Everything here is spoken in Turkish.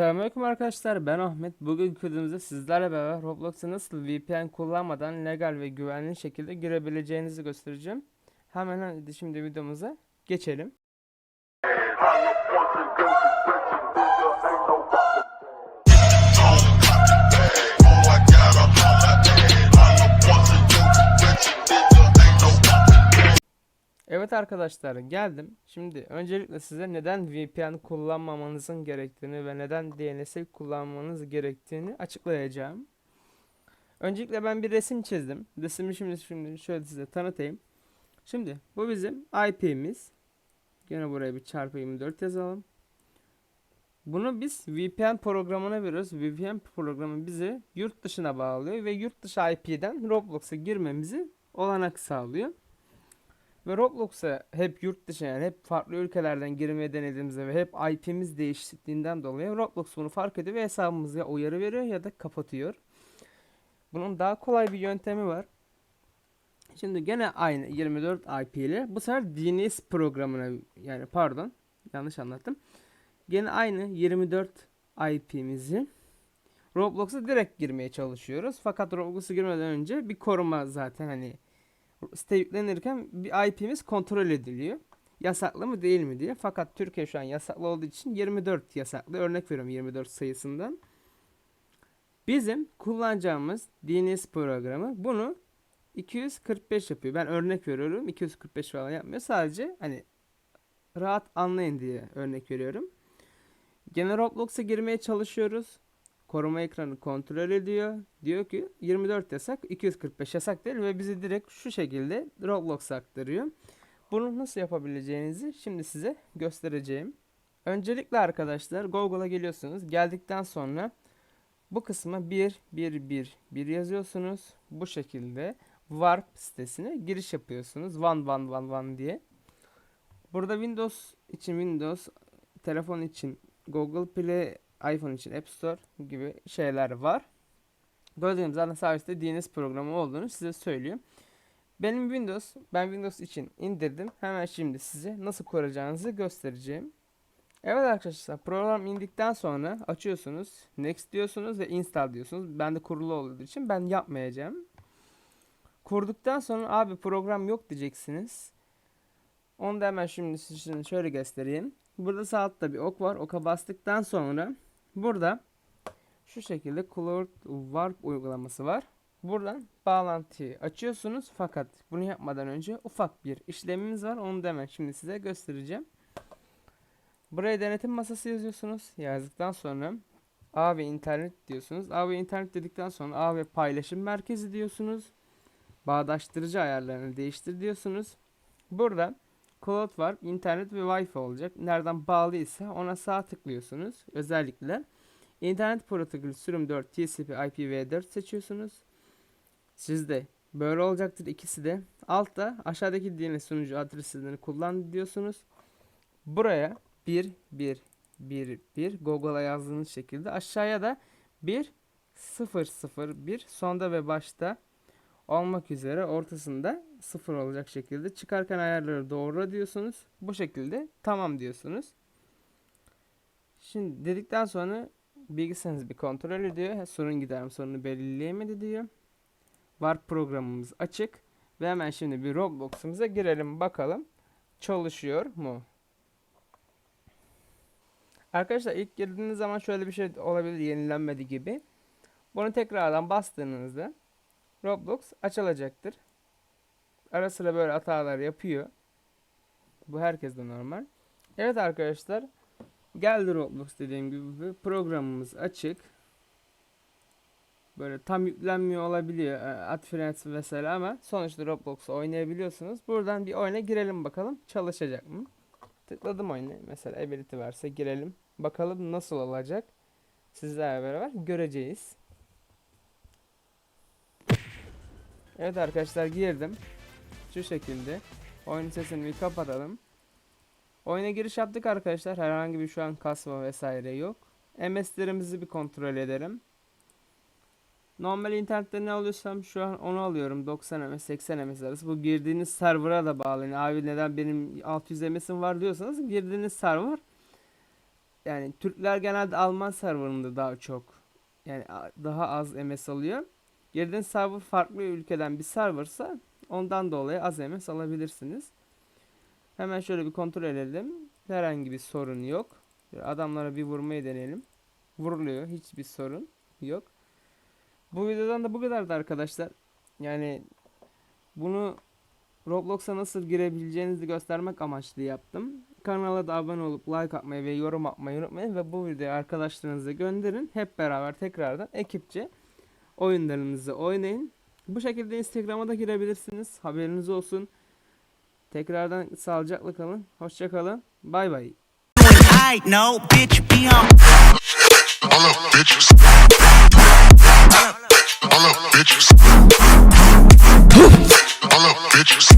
Selamünaleyküm arkadaşlar ben Ahmet. Bugünkü videomuzda sizlerle beraber Roblox'a nasıl VPN kullanmadan legal ve güvenli şekilde girebileceğinizi göstereceğim. Hemen hadi şimdi videomuza geçelim. Evet arkadaşlar geldim. Şimdi öncelikle size neden VPN kullanmamanızın gerektiğini ve neden DNS'i kullanmanız gerektiğini açıklayacağım. Öncelikle ben bir resim çizdim. Resmi şimdi şimdi şöyle size tanıtayım. Şimdi bu bizim IP'miz. Gene buraya bir çarpı 24 yazalım. Bunu biz VPN programına veriyoruz. VPN programı bizi yurt dışına bağlıyor ve yurt dışı IP'den Roblox'a girmemizi olanak sağlıyor. Ve Roblox'a hep yurt dışı yani hep farklı ülkelerden girmeye denediğimizde ve hep IP'miz değiştiğinden dolayı Roblox bunu fark ediyor ve hesabımıza ya uyarı veriyor ya da kapatıyor. Bunun daha kolay bir yöntemi var. Şimdi gene aynı 24 IP ile bu sefer DNS programına yani pardon yanlış anlattım. Gene aynı 24 IP'mizi Roblox'a direkt girmeye çalışıyoruz. Fakat Roblox'a girmeden önce bir koruma zaten hani site yüklenirken bir IP'miz kontrol ediliyor. Yasaklı mı değil mi diye. Fakat Türkiye şu an yasaklı olduğu için 24 yasaklı. Örnek veriyorum 24 sayısından. Bizim kullanacağımız DNS programı bunu 245 yapıyor. Ben örnek veriyorum. 245 falan yapmıyor. Sadece hani rahat anlayın diye örnek veriyorum. Gene Roblox'a girmeye çalışıyoruz. Koruma ekranı kontrol ediyor. Diyor ki 24 yasak, 245 yasak değil ve bizi direkt şu şekilde Roblox'a aktarıyor. Bunu nasıl yapabileceğinizi şimdi size göstereceğim. Öncelikle arkadaşlar Google'a geliyorsunuz. Geldikten sonra bu kısma 1 1 1 1 yazıyorsunuz. Bu şekilde Warp sitesine giriş yapıyorsunuz. One one one one diye. Burada Windows için Windows, telefon için Google Play, iPhone için App Store gibi şeyler var. Gördüğünüz zaten serviste DNS programı olduğunu size söylüyor. Benim Windows, ben Windows için indirdim. Hemen şimdi size nasıl kuracağınızı göstereceğim. Evet arkadaşlar program indikten sonra açıyorsunuz. Next diyorsunuz ve install diyorsunuz. Ben de kurulu olduğu için ben yapmayacağım. Kurduktan sonra abi program yok diyeceksiniz. Onu da hemen şimdi size şöyle göstereyim. Burada sağ altta bir ok var. Oka bastıktan sonra burada şu şekilde Cloud Warp uygulaması var. Buradan bağlantıyı açıyorsunuz. Fakat bunu yapmadan önce ufak bir işlemimiz var. Onu da şimdi size göstereceğim. Buraya denetim masası yazıyorsunuz. Yazdıktan sonra A ve internet diyorsunuz. A ve internet dedikten sonra A ve paylaşım merkezi diyorsunuz. Bağdaştırıcı ayarlarını değiştir diyorsunuz. Burada Cloud var, internet ve Wi-Fi olacak. Nereden bağlıysa ona sağ tıklıyorsunuz. Özellikle internet protokolü sürüm 4 TCP IPv4 seçiyorsunuz. Sizde böyle olacaktır ikisi de. Altta aşağıdaki DNS sunucu adreslerini kullan diyorsunuz. Buraya 1 1 1 1 Google'a yazdığınız şekilde aşağıya da 1 0 0 1 sonda ve başta olmak üzere ortasında 0 olacak şekilde çıkarken ayarları doğru diyorsunuz. Bu şekilde tamam diyorsunuz. Şimdi dedikten sonra bilgisayarınızı bir kontrol ediyor. Sorun gider mi sorunu belirleyemedi diyor. Var programımız açık. Ve hemen şimdi bir Roblox'umuza girelim bakalım. Çalışıyor mu? Arkadaşlar ilk girdiğiniz zaman şöyle bir şey olabilir yenilenmedi gibi. Bunu tekrardan bastığınızda Roblox açılacaktır. Ara sıra böyle hatalar yapıyor. Bu herkeste normal. Evet arkadaşlar. Geldi Roblox dediğim gibi programımız açık. Böyle tam yüklenmiyor olabiliyor. Adfrens vesaire ama sonuçta Roblox oynayabiliyorsunuz. Buradan bir oyuna girelim bakalım çalışacak mı? Tıkladım oyuna. Mesela ability varsa girelim. Bakalım nasıl olacak. Sizlerle beraber göreceğiz. Evet arkadaşlar girdim. Şu şekilde. Oyun sesini bir kapatalım. Oyuna giriş yaptık arkadaşlar. Herhangi bir şu an kasma vesaire yok. MS'lerimizi bir kontrol edelim. Normal internette ne alıyorsam şu an onu alıyorum. 90 ms 80 ms arası. Bu girdiğiniz server'a da bağlı. Yani abi neden benim 600 ms'im var diyorsanız girdiğiniz server yani Türkler genelde Alman serverında daha çok yani daha az MS alıyor. Girdiğiniz server farklı ülkeden bir serversa ondan dolayı az MS alabilirsiniz. Hemen şöyle bir kontrol edelim. Herhangi bir sorun yok. Adamlara bir vurmayı deneyelim. Vuruluyor. Hiçbir sorun yok. Bu videodan da bu kadardı arkadaşlar. Yani bunu Roblox'a nasıl girebileceğinizi göstermek amaçlı yaptım. Kanala da abone olup like atmayı ve yorum atmayı unutmayın ve bu videoyu arkadaşlarınıza gönderin. Hep beraber tekrardan ekipçe oyunlarınızı oynayın. Bu şekilde Instagram'a da girebilirsiniz. Haberiniz olsun. Tekrardan sağlıcakla kalın. Hoşça kalın. Bay bay. Bitches.